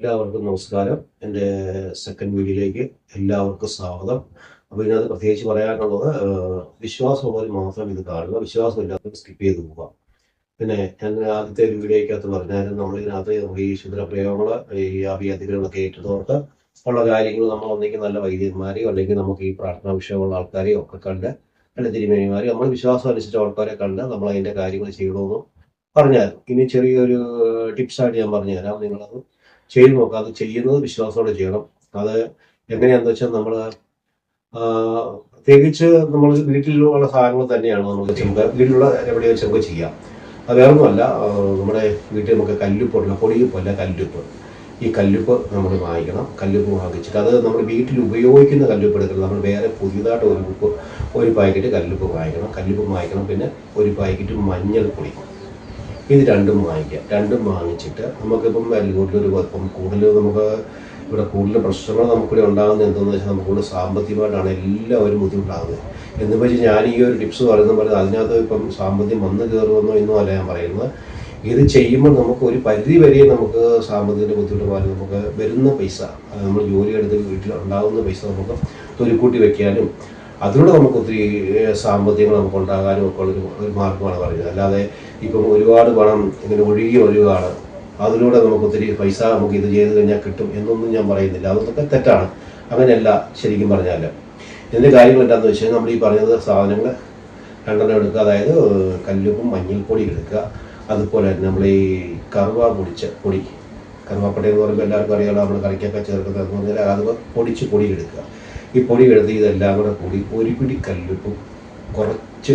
എല്ലാവർക്കും നമസ്കാരം. എന്റെ സെക്കൻഡ് വീഡിയോയിലേക്ക് എല്ലാവർക്കും സ്വാഗതം. അപ്പോൾ ഇതിനകത്ത് പ്രത്യേകിച്ച് പറയാനുള്ളത് വിശ്വാസമുള്ളവർ മാത്രം ഇത് കാണുക. വിശ്വാസമില്ലാത്തവർ സ്കിപ്പ് ചെയ്ത് പോവുക. പിന്നെ ഞാൻ ആദ്യത്തെ ഒരു വീഡിയോയ്ക്കകത്ത് പറഞ്ഞായിരുന്നു നമ്മൾ ഇതിനകത്ത് നമുക്ക് ഈ ശുദ്രപ്രയോഗങ്ങൾ ഈ അഭിയതികളൊക്കെ ഏറ്റെടുത്തവർക്ക് ഉള്ള കാര്യങ്ങൾ നമ്മൾ ഒന്നെങ്കിൽ നല്ല വൈദ്യന്മാരെയോ അല്ലെങ്കിൽ നമുക്ക് ഈ പ്രാർത്ഥനാ വിഷയമുള്ള ആൾക്കാരെയോ ഒക്കെ കണ്ട് അല്ല തിരുമേനിമാരെയോ നമ്മൾ വിശ്വാസം അനുസരിച്ച ആൾക്കാരെ കണ്ട് നമ്മൾ അതിന്റെ കാര്യങ്ങൾ ചെയ്യണമെന്നും പറഞ്ഞായിരുന്നു. ഇനി ചെറിയൊരു ടിപ്സായിട്ട് ഞാൻ പറഞ്ഞുതരാം. നിങ്ങളത് ചെയ്ത് നോക്കുക. അത് ചെയ്യുന്നത് വിശ്വാസത്തോടെ ചെയ്യണം. അത് എങ്ങനെയാണെന്ന് വെച്ചാൽ നമ്മൾ പ്രത്യേകിച്ച് നമ്മൾ വീട്ടിലുള്ള സാധനങ്ങൾ തന്നെയാണ് നമ്മൾ ചെമ്പ് വീട്ടിലുള്ള എവിടെ വെച്ച് നമുക്ക് ചെയ്യാം. അത് വേറൊന്നുമല്ല നമ്മുടെ വീട്ടിൽ നമുക്ക് കല്ലുപ്പുള്ള പൊടിയുപ്പല്ല കല്ലുപ്പ്. ഈ കല്ലുപ്പ് നമ്മൾ വാങ്ങിക്കണം. കല്ലുപ്പ് വാങ്ങിച്ചിട്ട് അത് നമ്മൾ വീട്ടിൽ ഉപയോഗിക്കുന്ന കല്ലുപ്പ് എടുക്കണം. നമ്മൾ വേറെ പുതിയതായിട്ട് ഒരു ഉപ്പ് ഒരു പാക്കറ്റ് കല്ലുപ്പ് വാങ്ങിക്കണം. കല്ലുപ്പ് വാങ്ങിക്കണം. പിന്നെ ഒരു പാക്കറ്റ് മഞ്ഞൾപ്പൊടി ഇത് രണ്ടും വാങ്ങിക്കാം. രണ്ടും വാങ്ങിച്ചിട്ട് നമുക്കിപ്പം വലിയൊരു ഇപ്പം കൂടുതൽ നമുക്ക് ഇവിടെ കൂടുതൽ പ്രശ്നങ്ങൾ നമുക്കിവിടെ ഉണ്ടാകുന്നത് എന്താണെന്ന് വെച്ചാൽ നമുക്ക് കൂടുതൽ സാമ്പത്തികമായിട്ടാണ് എല്ലാവരും ബുദ്ധിമുട്ടാകുന്നത്. എന്ന് വെച്ച് ഞാൻ ഈ ഒരു ടിപ്സ് പറയുന്നത് പോലെ അതിനകത്ത് ഇപ്പം സാമ്പത്തികം വന്ന് കയറുമെന്നോ അല്ല ഞാൻ പറയുന്നത്. ഇത് ചെയ്യുമ്പോൾ നമുക്ക് ഒരു പരിധി വരെ നമുക്ക് സാമ്പത്തികത്തിന്റെ ബുദ്ധിമുട്ട് മാറി നമുക്ക് വരുന്ന പൈസ നമ്മൾ ജോലി എടുത്ത് വീട്ടിൽ ഉണ്ടാകുന്ന പൈസ നമുക്ക് തൊലിക്കൂട്ടി വെക്കാനും അതിലൂടെ നമുക്ക് ഒത്തിരി സാമ്പത്തികങ്ങൾ നമുക്ക് ഉണ്ടാകാനും ഒക്കെ ഉള്ളൊരു ഒരു മാർഗമാണ് പറയുന്നത്. അല്ലാതെ ഇപ്പം ഒരുപാട് പണം ഇങ്ങനെ ഒഴുകി വരികയാണ് അതിലൂടെ നമുക്ക് ഒത്തിരി പൈസ നമുക്ക് ഇത് ചെയ്ത് കഴിഞ്ഞാൽ കിട്ടും എന്നൊന്നും ഞാൻ പറയുന്നില്ല. അതൊക്കെ തെറ്റാണ്. അങ്ങനെയല്ല ശരിക്കും പറഞ്ഞാൽ ഇതിന്റെ കാര്യങ്ങൾ എന്താണെന്ന് വെച്ചാൽ നമ്മൾ ഈ പറഞ്ഞത് സാധനങ്ങൾ രണ്ടെണ്ണം എടുക്കുക. അതായത് കല്ലുപ്പും മഞ്ഞൾപ്പൊടി എടുക്കുക. അതുപോലെ തന്നെ നമ്മൾ ഈ കറുവ പൊടിച്ച പൊടി. കറുവാപ്പട്ട എന്ന് പറയുമ്പോൾ എല്ലാവർക്കും അറിയാലോ നമ്മൾ കറിക്കൊക്കെ ചേർക്കുന്നത് എന്ന് പറഞ്ഞാൽ അത് പൊടിച്ച് പൊടി എടുക്കുക. ഈ പൊടി എടുത്ത് ഇതെല്ലാം കൂടെ കൂടി ഒരു പിടി കല്ലുപ്പും കുറച്ച്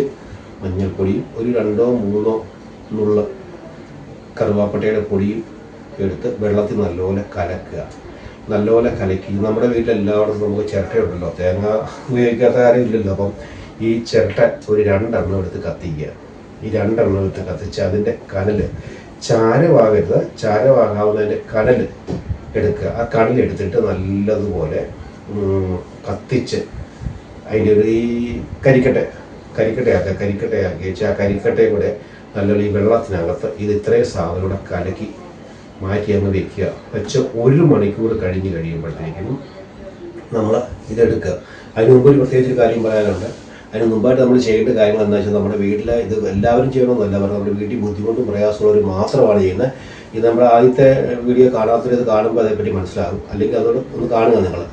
മഞ്ഞൾപ്പൊടിയും ഒരു രണ്ടോ മൂന്നോ നുള്ള കറുവാപ്പട്ടയുടെ പൊടിയും എടുത്ത് വെള്ളത്തിൽ നല്ലപോലെ കലക്കുക. നല്ലപോലെ കലക്കി. നമ്മുടെ വീട്ടിൽ എല്ലായിടത്തും നമുക്ക് ചിരട്ടയുണ്ടല്ലോ. തേങ്ങ ഉപയോഗിക്കാത്ത കാര്യം ഇല്ലല്ലോ അപ്പം ഈ ചിരട്ട ഒരു രണ്ടെണ്ണം എടുത്ത് കത്തിക്കുക. ഈ രണ്ടെണ്ണം എടുത്ത് കത്തിച്ച് അതിന്റെ കനൽ ചാരമാകരുത് ചാരമാകാവുന്നതിന്റെ കനൽ എടുക്കുക. ആ കനൽ എടുത്തിട്ട് നല്ലതുപോലെ കത്തിച്ച് അതിന്റെ ഒരു ഈ കരിക്കട്ടെ കരിക്കട്ടയാക്കുക. കരിക്കട്ടയാക്കി വെച്ച് ആ കരിക്കട്ടയും കൂടെ നല്ലൊരു ഈ വെള്ളത്തിനകത്ത് ഇത് ഇത്രയും സാധനം കലക്കി മാറ്റി അങ്ങ് വെക്കുക. വെച്ച് ഒരു മണിക്കൂർ കഴിഞ്ഞ് കഴിയുമ്പോഴത്തേക്കും നമ്മൾ ഇതെടുക്കുക. അതിന് മുമ്പ് ഒരു പ്രത്യേകിച്ച് ഒരു കാര്യം പറയാനുണ്ട്. അതിന് മുമ്പായിട്ട് നമ്മൾ ചെയ്യേണ്ട കാര്യങ്ങൾ എന്താ വെച്ചാൽ നമ്മുടെ വീട്ടിൽ ഇത് എല്ലാവരും ചെയ്യണമെന്നല്ല. പറഞ്ഞാൽ നമ്മുടെ വീട്ടിൽ ബുദ്ധിമുട്ടും പ്രയാസമുള്ളവർ മാത്രമാണ് ചെയ്യുന്നത്. ഇത് നമ്മുടെ ആദ്യത്തെ വീഡിയോ കാണാത്തവരത് കാണുമ്പോൾ അതേപ്പറ്റി മനസ്സിലാകും. അല്ലെങ്കിൽ അതോട് ഒന്ന് കാണുക നിങ്ങൾ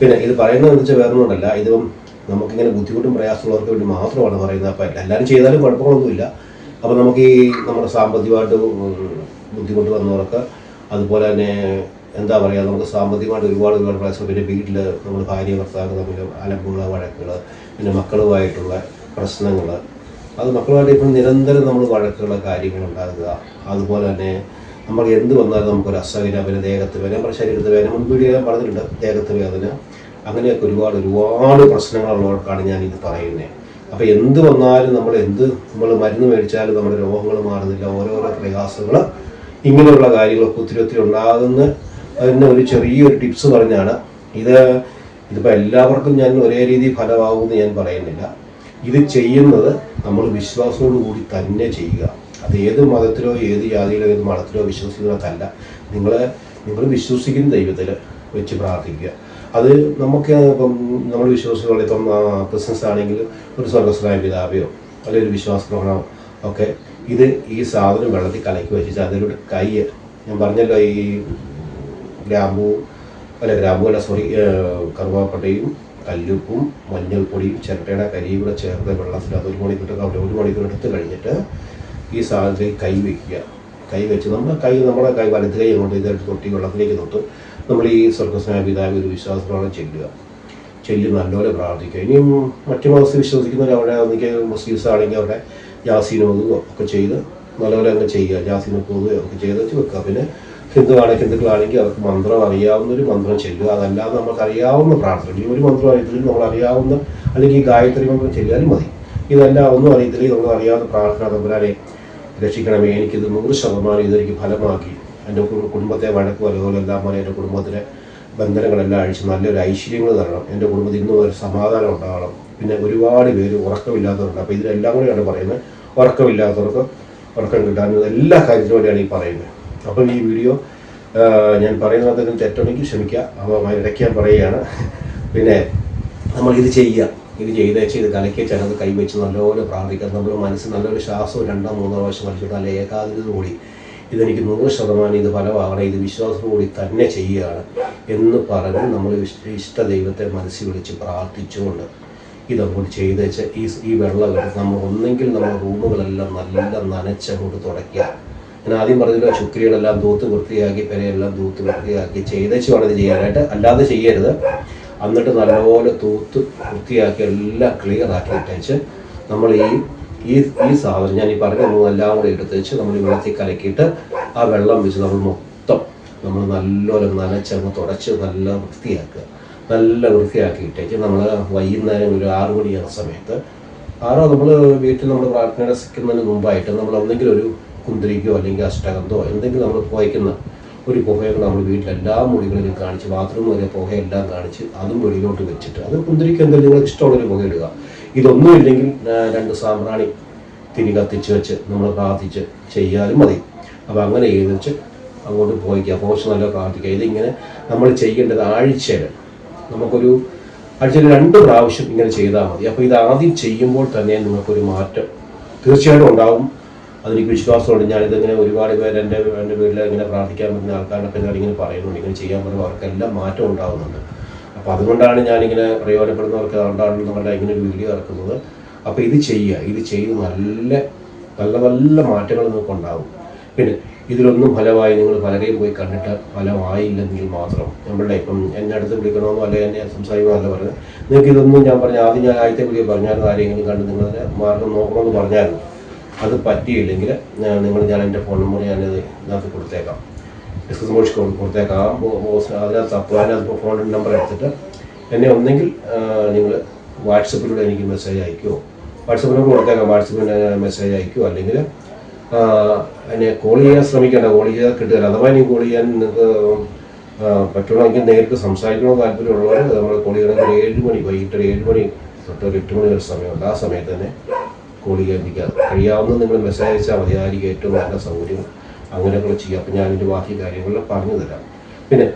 പിന്നെ ഇത് പറയുന്നതെന്ന് വെച്ചാൽ വേറെ ഒന്നുമല്ല ഇതും നമുക്കിങ്ങനെ ബുദ്ധിമുട്ടും പ്രയാസമുള്ളവർക്ക് വേണ്ടി മാത്രമാണ് പറയുന്നത്. അപ്പോൾ എല്ലാവരും ചെയ്താലും കുഴപ്പമൊന്നുമില്ല അപ്പോൾ നമുക്ക് ഈ നമ്മുടെ സാമ്പത്തികമായിട്ട് ബുദ്ധിമുട്ട് വന്നവർക്ക് അതുപോലെ തന്നെ എന്താ പറയുക നമുക്ക് സാമ്പത്തികമായിട്ട് ഒരുപാട് ഒരുപാട് പ്രയാസം പിന്നെ വീട്ടിൽ നമ്മൾ ഭാര്യ ഭർത്താവ് തമ്മിൽ അലമ്പുകൾ വഴക്കുകൾ പിന്നെ മക്കളുമായിട്ടുള്ള പ്രശ്നങ്ങൾ അത് മക്കളുമായിട്ട് ഇപ്പം നിരന്തരം നമ്മൾ വഴക്കുള്ള കാര്യങ്ങൾ ഉണ്ടാകുക അതുപോലെ തന്നെ നമ്മൾ എന്ത് വന്നാലും നമുക്കൊരു അസഹന പിന്നെ ദേഹത്ത് വേദന. നമ്മുടെ ശരീരത്ത് വേദന മുൻപ് ഞാൻ പറഞ്ഞിട്ടുണ്ട്. ദേഹത്ത് വേദന. അങ്ങനെയൊക്കെ ഒരുപാട് ഒരുപാട് പ്രശ്നങ്ങളുള്ളവർക്കാണ് ഞാൻ ഇത് പറയുന്നത് അപ്പോൾ എന്ത് വന്നാലും നമ്മൾ എന്ത് നമ്മൾ മരുന്ന് മേടിച്ചാലും നമ്മുടെ രോഗങ്ങൾ മാറുന്നില്ല. ഓരോരോ പ്രയാസങ്ങൾ ഇങ്ങനെയുള്ള കാര്യങ്ങളൊക്കെ ഒത്തിരി ഒത്തിരി ഉണ്ടാകുന്ന. അതിന് ഒരു ചെറിയൊരു ടിപ്സ് പറഞ്ഞാണ്. ഇത് ഇതിപ്പോൾ എല്ലാവർക്കും ഞാൻ ഒരേ രീതി ഫലമാകുമെന്ന് ഞാൻ പറയുന്നില്ല. ഇത് ചെയ്യുന്നത് നമ്മൾ വിശ്വാസത്തോടു കൂടി തന്നെ ചെയ്യുക. അത് ഏത് മതത്തിലോ ഏത് ജാതിയിലോ ഏത് മതത്തിലോ വിശ്വസിക്കുന്നതല്ല. നിങ്ങൾ നിങ്ങൾ വിശ്വസിക്കുന്ന ദൈവത്തിൽ വെച്ച് പ്രാർത്ഥിക്കുക. അത് നമുക്ക് ഇപ്പം നമ്മൾ വിശ്വാസികളെ ഇപ്പം ക്രിസ്ത്യൻസ് ആണെങ്കിൽ ഒരു സ്വർഗസ്വനായ പിതാവയോ അല്ലെങ്കിൽ ഒരു വിശ്വാസപ്രകടനോ ഒക്കെ ഇത് ഈ സാധനം വെള്ളത്തിൽ കലക്കി വെച്ചിട്ട് അതിലൂടെ കൈ ഞാൻ പറഞ്ഞല്ലോ ഈ ഗ്രാമ്പൂ അല്ല ഗ്രാമ്പൂ അല്ല സോറി കറുവാപ്പട്ടയും കല്ലുപ്പും മഞ്ഞൾപ്പൊടിയും ചിരട്ടയുടെ കരിയും കൂടെ ചേർത്ത് വെള്ളത്തിൽ അത് ഒരു മണിക്കൂർ ഒരു മണിക്കൂർ എടുത്ത് കഴിഞ്ഞിട്ട് ഈ സാധനത്തിൽ കൈ വയ്ക്കുക കൈ വെച്ച് നമ്മുടെ കൈ നമ്മുടെ കൈ വലത്ത് കൈ അങ്ങോട്ട് ഇതെടുത്ത് തൊട്ടി വെള്ളത്തിലേക്ക് തൊട്ട് നമ്മൾ ഈ സ്വർഗസ്നായ പിതാവ് ഒരു വിശ്വാസപ്രകാരം ചെല്ലുക. ചെല്ലി നല്ലപോലെ പ്രാർത്ഥിക്കുക. ഇനിയും മറ്റു മതത്തിൽ വിശ്വസിക്കുന്നവർ അവിടെ ഒന്നിക്ക് മുസ്ലിംസ് ആണെങ്കിൽ അവിടെ ജാസീനോ ഒക്കെ ചെയ്ത് നല്ലപോലെ അങ്ങ് ചെയ്യുക. ജാസീനോ പോകുകയോ ഒക്കെ ചെയ്ത് വെച്ച് വെക്കുക. പിന്നെ ഹിന്ദു ആണെങ്കിൽ ഹിന്ദുക്കളാണെങ്കിൽ അവർക്ക് മന്ത്രം അറിയാവുന്ന ഒരു മന്ത്രം ചെല്ലുക. അതല്ലാതെ നമുക്ക് അറിയാവുന്ന പ്രാർത്ഥന. ഈ ഒരു മന്ത്രം അറിയത്തില്ല നമ്മൾ അറിയാവുന്ന അല്ലെങ്കിൽ ഗായത്രി മന്ത്രം ചെല്ലിയാലും മതി. ഇതെല്ലാം ഒന്നും അറിയത്തില്ലെങ്കിൽ നമ്മൾ അറിയാവുന്ന പ്രാർത്ഥന തമ്പുരാനെ രക്ഷിക്കണമേ എനിക്കിത് നൂറ് ശതമാനം ഇതെനിക്ക് ഫലമാക്കി. എന്റെ കുടുംബത്തെ വഴക്കും അതുപോലെ എല്ലാം പോലെ എന്റെ കുടുംബത്തിലെ ബന്ധനങ്ങളെല്ലാം അഴിച്ച് നല്ലൊരു ഐശ്വര്യങ്ങൾ തരണം. എന്റെ കുടുംബത്തിൽ ഇന്നും ഒരു സമാധാനം ഉണ്ടാകണം പിന്നെ ഒരുപാട് പേര് ഉറക്കമില്ലാത്തവരുണ്ട്. അപ്പോൾ ഇതിലെല്ലാം കൂടെയാണ് പറയുന്നത്. ഉറക്കമില്ലാത്തവർക്ക് ഉറക്കം കിട്ടാനും എല്ലാ കാര്യത്തിനും വേണ്ടിയാണ് ഈ പറയുന്നത്. അപ്പം ഈ വീഡിയോ ഞാൻ പറയുന്നത് എന്തെങ്കിലും തെറ്റുണ്ടെങ്കിൽ ക്ഷമിക്കുക. അപ്പോൾ ഇടയ്ക്ക് ഞാൻ പറയുകയാണ്. പിന്നെ നമ്മൾ ഇത് ചെയ്യുക. ഇത് ചെയ്തേച്ച് ഇത് കലക്കി ചിലത് കൈവച്ച് നല്ലപോലെ പ്രാർത്ഥിക്കുക. നമ്മൾ മനസ്സിൽ നല്ലൊരു ശ്വാസവും രണ്ടോ മൂന്നോ പ്രാവശ്യം കളിച്ചിട്ട് നല്ല ഏകാഗ്രതയോടുകൂടി ഇതെനിക്ക് നൂറ് ശതമാനം ഇത് ഫലമാകണം ഇത് വിശ്വാസത്തോടുകൂടി തന്നെ ചെയ്യുകയാണ് എന്ന് പറഞ്ഞ് നമ്മൾ ഇഷ്ട ദൈവത്തെ മനസ്സിൽ വിളിച്ച് പ്രാർത്ഥിച്ചുകൊണ്ട് ഇതങ്ങോട്ട് വെച്ച് ഈ ഈ വെള്ളം നമ്മൾ ഒന്നെങ്കിൽ നമ്മുടെ റൂമുകളെല്ലാം നല്ല നനച്ചങ്ങോട്ട് തുടയ്ക്കുക. ഞാൻ ആദ്യം പറഞ്ഞല്ലോ ശുക്രികളെല്ലാം തൂത്ത് വൃത്തിയാക്കി പെരയെല്ലാം തൂത്ത് വൃത്തിയാക്കി ചെയ്തേച്ച് വേണം ഇത് ചെയ്യാനായിട്ട്. അല്ലാതെ ചെയ്യരുത്. എന്നിട്ട് നല്ലപോലെ തൂത്ത് വൃത്തിയാക്കി എല്ലാം ക്ലിയർ ആക്കി ഇട്ടേച്ച് നമ്മൾ ഈ ഈ ഈ സാധനം ഞാൻ ഈ പറഞ്ഞ മൂന്നെല്ലാം കൂടി എടുത്ത് വെച്ച് നമ്മൾ ഈ വെള്ളത്തിൽ കലക്കിയിട്ട് ആ വെള്ളം വെച്ച് നമ്മൾ മൊത്തം നമ്മൾ നല്ലപോലെ നനച്ചങ്ങ് തുടച്ച് നല്ല വൃത്തിയാക്കുക. നല്ല വൃത്തിയാക്കിയിട്ടേക്ക് നമ്മൾ വൈകുന്നേരം ഒരു ആറ് മണിയാകുന്ന സമയത്ത്. ആറോ നമ്മൾ വീട്ടിൽ നമ്മൾ പ്രാർത്ഥനയുടെ സിക്കുന്നതിന് മുമ്പായിട്ട് നമ്മൾ എന്തെങ്കിലും ഒരു കുന്തിരിക്കോ അല്ലെങ്കിൽ അഷ്ടകന്തോ എന്തെങ്കിലും നമ്മൾ പുകയ്ക്കുന്ന ഒരു പുകയൊക്കെ നമ്മൾ വീട്ടിൽ എല്ലാ മുറികളിലും കാണിച്ച് ബാത്റൂം വരെ പുകയെല്ലാം കാണിച്ച് അതും വെളിയിലോട്ട് വെച്ചിട്ട് അത് കുന്തിരിക്ക് എന്തെങ്കിലും നിങ്ങൾക്ക് ഇഷ്ടമുള്ളൊരു പുക ഇടുക. ഇതൊന്നും ഇല്ലെങ്കിൽ രണ്ട് സാമ്പ്രാണി തിരി കത്തിച്ച് വെച്ച് നമ്മൾ പ്രാർത്ഥിച്ച് ചെയ്യാനും മതി. അപ്പോൾ അങ്ങനെ ചെയ്ത് വെച്ച് അങ്ങോട്ട് പോയിക്കുക പോസ്റ്റ് നല്ല പ്രാർത്ഥിക്കുക. ഇതിങ്ങനെ നമ്മൾ ചെയ്യേണ്ടത് ആഴ്ചയിൽ നമുക്കൊരു ആഴ്ചയിൽ രണ്ട് പ്രാവശ്യം ഇങ്ങനെ ചെയ്താൽ മതി. അപ്പോൾ ഇത് ആദ്യം ചെയ്യുമ്പോൾ തന്നെ നിങ്ങൾക്കൊരു മാറ്റം തീർച്ചയായിട്ടും ഉണ്ടാവും. അതെനിക്ക് വിശ്വാസമുണ്ട്. ഞാനിതിങ്ങനെ ഒരുപാട് പേര് എന്റെ എന്റെ വീട്ടിൽ ഇങ്ങനെ പ്രാർത്ഥിക്കാൻ പറ്റുന്ന ആൾക്കാരുടെ ഞാൻ ഇങ്ങനെ പറയുന്നുണ്ട്. ഇങ്ങനെ ചെയ്യാൻ പറ്റുന്ന അവർക്കെല്ലാം മാറ്റം ഉണ്ടാകുന്നുണ്ട് അപ്പോൾ അതുകൊണ്ടാണ് ഞാനിങ്ങനെ പ്രയോജനപ്പെടുന്നവർക്ക് അതുകൊണ്ടാണ് നമ്മളുടെ ഇങ്ങനെ ഒരു വീഡിയോ ഇറക്കുന്നത്. അപ്പോൾ ഇത് ചെയ്യുക ഇത് ചെയ്ത് നല്ല നല്ല നല്ല മാറ്റങ്ങൾ നിങ്ങൾക്ക് ഉണ്ടാകും പിന്നെ ഇതിലൊന്നും ഫലമായി നിങ്ങൾ പലരെയും പോയി കണ്ടിട്ട് ഫലമായില്ലെങ്കിൽ മാത്രം നമ്മളുടെ ഇപ്പം എന്നെ അടുത്ത് വിളിക്കണമെന്നോ അല്ലെങ്കിൽ എന്നെ സംസാരിക്കണമെന്നല്ല പറയുന്നത് നിങ്ങൾക്ക് ഇതൊന്നും ഞാൻ പറഞ്ഞ ആദ്യം ഞാൻ ആദ്യത്തെ വീഡിയോ പറഞ്ഞായിരുന്നു ആരെങ്കിലും കണ്ട് നിങ്ങളുടെ മാർഗം നോക്കണമെന്ന് പറഞ്ഞായിരുന്നു. അത് പറ്റിയില്ലെങ്കിൽ നിങ്ങൾ ഞാൻ എന്റെ ഫോൺ നമ്പർ ഞാനത് ഇതിനകത്ത് കൊടുത്തേക്കാം. ഡിസ്കസ് മോഷ് കൊടുത്തേക്കാം അതിനകത്ത് അപ്പോൾ അതിനകത്ത് ഫോൺ നമ്പർ എടുത്തിട്ട് എന്നെ ഒന്നെങ്കിൽ നിങ്ങൾ വാട്സപ്പിലൂടെ എനിക്ക് മെസ്സേജ് അയക്കുമോ വാട്സപ്പിലൂടെ കൊടുത്തേക്കാം. വാട്സപ്പിൽ മെസ്സേജ് അയക്കുമോ അല്ലെങ്കിൽ എന്നെ കോൾ ചെയ്യാൻ ശ്രമിക്കേണ്ട. കോൾ ചെയ്താൽ കിട്ടുകയില്ല. അഥവാ ഇനി കോൾ ചെയ്യാൻ നിങ്ങൾക്ക് ആ, പറ്റുവാണെങ്കിൽ നേരിട്ട് സംസാരിക്കണോ താല്പര്യമുള്ളവർ നമ്മൾ കോൾ ചെയ്യണമെങ്കിൽ ഒരു ഏഴ് മണി വൈകിട്ട് ഒരു ഏഴ് മണി തൊട്ട് ഒരു എട്ട് മണി വരെ സമയമുണ്ട് ആ സമയത്ത് തന്നെ കോൾ ചെയ്യാതിരിക്കുക കഴിയാവുന്ന നിങ്ങൾ മെസ്സേജ് അയച്ചാൽ മതി. അതായിരിക്കും ഏറ്റവും നല്ല സൗകര്യം അങ്ങനെയൊക്കെ ചെയ്യാം. അപ്പം ഞാനിന്റെ ബാക്കി കാര്യങ്ങൾ പറഞ്ഞു തരാം. പിന്നെ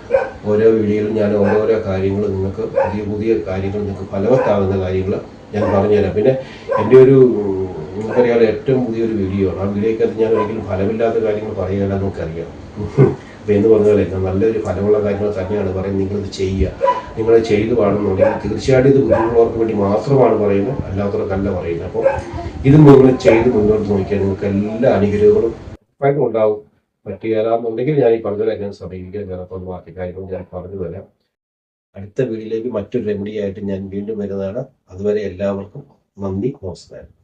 ഓരോ വീഡിയോയിലും ഞാൻ ഓരോരോ കാര്യങ്ങൾ നിങ്ങൾക്ക് പുതിയ പുതിയ കാര്യങ്ങൾ നിങ്ങൾക്ക് ഫലവത്താകുന്ന കാര്യങ്ങൾ ഞാൻ പറഞ്ഞുതരാം പിന്നെ എന്റെ ഒരു നിങ്ങൾക്കറിയാമല്ലോ ഏറ്റവും പുതിയൊരു വീഡിയോ ആണ്. ആ വീഡിയോക്കകത്ത് ഞാൻ ഒരിക്കലും ഫലമില്ലാത്ത കാര്യങ്ങൾ പറയുകയല്ല നമുക്കറിയാം അപ്പോൾ എന്ന് പറഞ്ഞാലേ നല്ലൊരു ഫലമുള്ള കാര്യങ്ങൾ തന്നെയാണ് പറയുന്നത്. നിങ്ങളിത് ചെയ്യുക. നിങ്ങൾ ചെയ്ത് പാടുന്നുണ്ടെങ്കിൽ തീർച്ചയായിട്ടും ഇത് ബുദ്ധിമുട്ടുള്ളവർക്ക് വേണ്ടി മാത്രമാണ് പറയുന്നത്. അല്ലാത്തവർക്കല്ല പറയുന്നത്. അപ്പോൾ ഇത് നിങ്ങൾ ചെയ്ത് മുന്നോട്ട് നോക്കിയാൽ നിങ്ങൾക്ക് എല്ലാ അനുഗ്രഹങ്ങളും ഉണ്ടാവും. പറ്റുകയാണെന്നുണ്ടെങ്കിൽ ഞാൻ ഈ പറഞ്ഞ ഞാൻ സമീപിക്കാൻ ചിലപ്പോൾ ബാക്കി കാര്യങ്ങൾ ഞാൻ പറഞ്ഞു തരാം. അടുത്ത വീഡിയോയിലേക്ക് മറ്റൊരു റെമഡി ആയിട്ട് ഞാൻ വീണ്ടും വരുന്നതാണ്. അതുവരെ എല്ലാവർക്കും നന്ദി നമസ്കാരം.